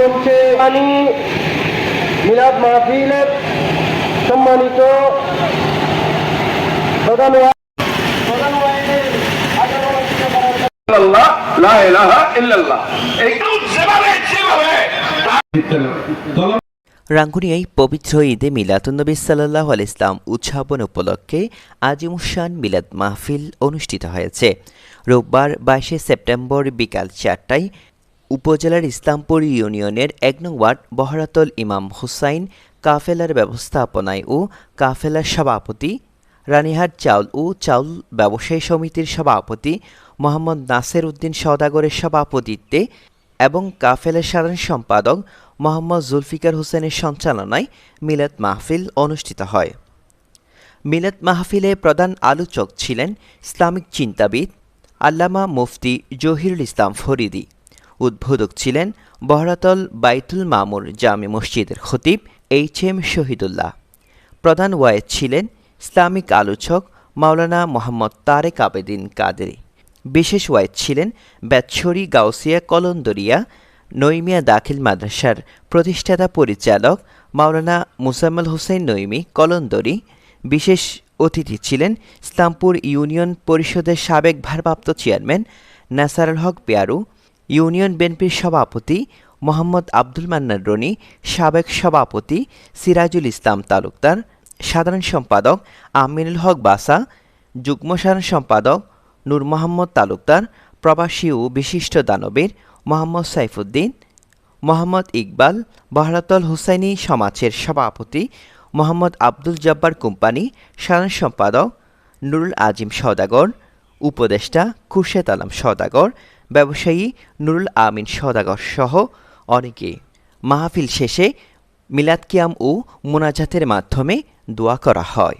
মঞ্চে আমি মিলাদ মাহফিলের সম্মানিত প্রধান রাঙ্গুনিয়ায় পবিত্র ঈদে মিলাদুন্নবী সাল্লাহ আল ইসলাম উদযাপন উপলক্ষে আজিমুসান মিলাদ মাহফিল অনুষ্ঠিত হয়েছে। রোববার বাইশে সেপ্টেম্বর বিকাল চারটায় উপজেলার ইসলামপুর ইউনিয়নের এক নং ওয়ার্ড বহরাতল ইমাম হুসাইন কাফেলার ব্যবস্থাপনায় ও কাফেলার সভাপতি, রানীহাট চাউল ও চাউল ব্যবসায়ী সমিতির সভাপতি, মোহাম্মদ নাসের উদ্দিন সওদাগরের সভাপতিত্বে এবং কাফেলের সাধারণ সম্পাদক মোহাম্মদ জুলফিকার হোসেনের সঞ্চালনায় মিলাদ মাহফিল অনুষ্ঠিত হয়। মিলাদ মাহফিলে প্রধান আলোচক ছিলেন ইসলামিক চিন্তাবিদ আল্লামা মুফতি জহিরুল ইসলাম ফরিদি। উদ্বোধক ছিলেন বহরাতল বাইতুল মামুর জামে মসজিদের খতিব এইচ এম শহীদুল্লাহ। প্রধান ওয়ায়েদ ছিলেন ইসলামিক আলোচক মাওলানা মোহাম্মদ তারেক আবেদিন কাদেরি। বিশেষ ওয়ায়েদ ছিলেন বেতছড়ি গাউসিয়া কলন্দরিয়া নৈমিয়া দাখিল মাদ্রাসার প্রতিষ্ঠাতা পরিচালক মাওলানা মুসাম্মল হোসেন নৈমি কলন্দরি। বিশেষ অতিথি ছিলেন ইসলামপুর ইউনিয়ন পরিষদের সাবেক ভারপ্রাপ্ত চেয়ারম্যান নাসারুল হক পেয়ারু। ইউনিয়ন বিএনপির সভাপতি মোহাম্মদ আব্দুল মান্নার রনি, সাবেক সভাপতি সিরাজুল ইসলাম তালুকদার, সাধারণ সম্পাদক আমিনুল হক বাসা, যুগ্ম সাধারণ সম্পাদক নূর মোহাম্মদ তালুকদার, প্রবাসী ও বিশিষ্ট দানবীর মোহাম্মদ সাইফুদ্দিন, মোহাম্মদ ইকবাল, বহরাতল হুসাইনি সমাজের সভাপতি মোহাম্মদ আব্দুল জব্বার কোম্পানি সাধারণ সম্পাদক নুরুল আজিম সওদাগর, উপদেষ্টা খুরশেদ আলম সওদাগর ব্যবসায়ী নুরুল আমিন সওদাগর সহ অনেকে। মাহফিল শেষে মিলাদ কিয়াম ও মোনাজাতের মাধ্যমে দোয়া করা হয়।